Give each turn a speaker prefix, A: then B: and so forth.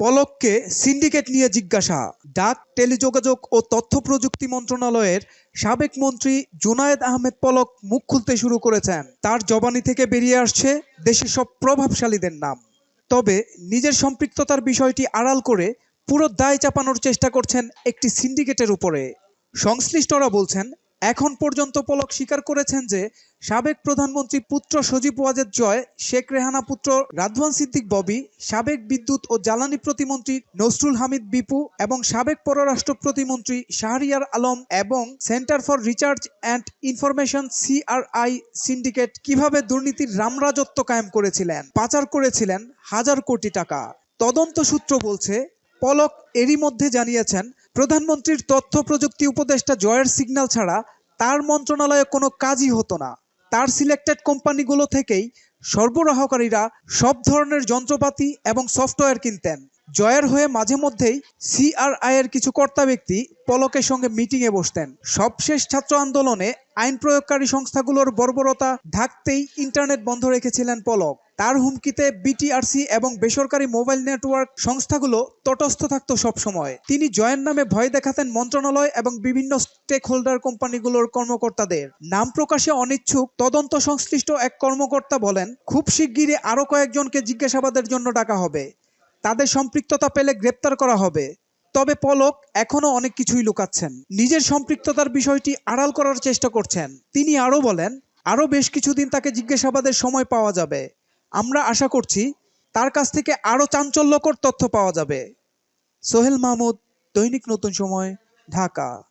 A: পলককে syndicate নিয়ে জিজ্ঞাসা। ডাক, টেলিযোগাযোগ ও তথ্য প্রযুক্তি মন্ত্রণালয়ের সাবেক মন্ত্রী জুনায়েদ আহমেদ পলক মুখ খুলতে শুরু করেছেন। তার জবানি থেকে বেরিয়ে আসছে দেশের সব প্রভাবশালীদের নাম। তবে নিজের সম্পৃক্ততার বিষয়টি আড়াল করে পুরো দায় চাপানোর চেষ্টা করছেন একটি সিন্ডিকেটের উপরে। সংশ্লিষ্টরা বলছেন এখন পর্যন্ত পলক স্বীকার করেছেন যে, সাবেক প্রধানমন্ত্রী পুত্র সজীব ওয়াজেদ জয়, শেখ রেহানা পুত্র রাধওয়ান সিদ্দিক ববি, সাবেক বিদ্যুৎ ও জ্বালানি প্রতিমন্ত্রী নসরুল হামিদ বিপু এবং সাবেক পররাষ্ট্র প্রতিমন্ত্রী শাহরিয়ার আলম এবং centre for research and information CRI syndicate কীভাবে দুর্নীতির রামরাজত্ব কায়েম করেছিলেন, পাচার করেছিলেন হাজার কোটি টাকা। তদন্ত সূত্র বলছে, পলক এরই মধ্যে জানিয়েছেন প্রধানমন্ত্রীর তথ্য প্রযুক্তি উপদেষ্টা জয়ের সিগন্যাল ছাড়া তার মন্ত্রণালয়ে কোনো কাজই হতো না। তার সিলেক্টেড কোম্পানিগুলো থেকেই সরবরাহকারীরা সব ধরনের যন্ত্রপাতি এবং সফটওয়্যার কিনতেন। জয়ের হয়ে মাঝে মধ্যেই সিআরআই এর কিছু কর্তা ব্যক্তি পলকের সঙ্গে মিটিংয়ে বসতেন। সবশেষ ছাত্র আন্দোলনে আইন প্রয়োগকারী সংস্থাগুলোর বর্বরতা ঢাকতেই ইন্টারনেট বন্ধ রেখেছিলেন পলক। তার হুমকিতে বিটিআরসি এবং বেসরকারি মোবাইল নেটওয়ার্ক সংস্থাগুলো তটস্থ থাকতো সবসময়। তিনি জয়ের নামে ভয় দেখাতেন মন্ত্রণালয় এবং বিভিন্ন স্টেক হোল্ডার কোম্পানিগুলোর কর্মকর্তাদের। নাম প্রকাশে অনিচ্ছুক তদন্ত সংশ্লিষ্ট এক কর্মকর্তা বলেন, খুব শিগগিরই আরও কয়েকজনকে জিজ্ঞাসাবাদের জন্য ডাকা হবে। তাদের সম্পৃক্ততা পেলে গ্রেপ্তার করা হবে। তবে পলক এখনও অনেক কিছুই লুকাচ্ছেন। নিজের সম্পৃক্ততার বিষয়টি আড়াল করার চেষ্টা করছেন। তিনি আরও বলেন, আরও বেশ কিছুদিন তাকে জিজ্ঞাসাবাদের সময় পাওয়া যাবে। আমরা আশা করছি তার কাছ থেকে আরও চাঞ্চল্যকর তথ্য পাওয়া যাবে। সোহেল মাহমুদ, দৈনিক নতুন সময়, ঢাকা।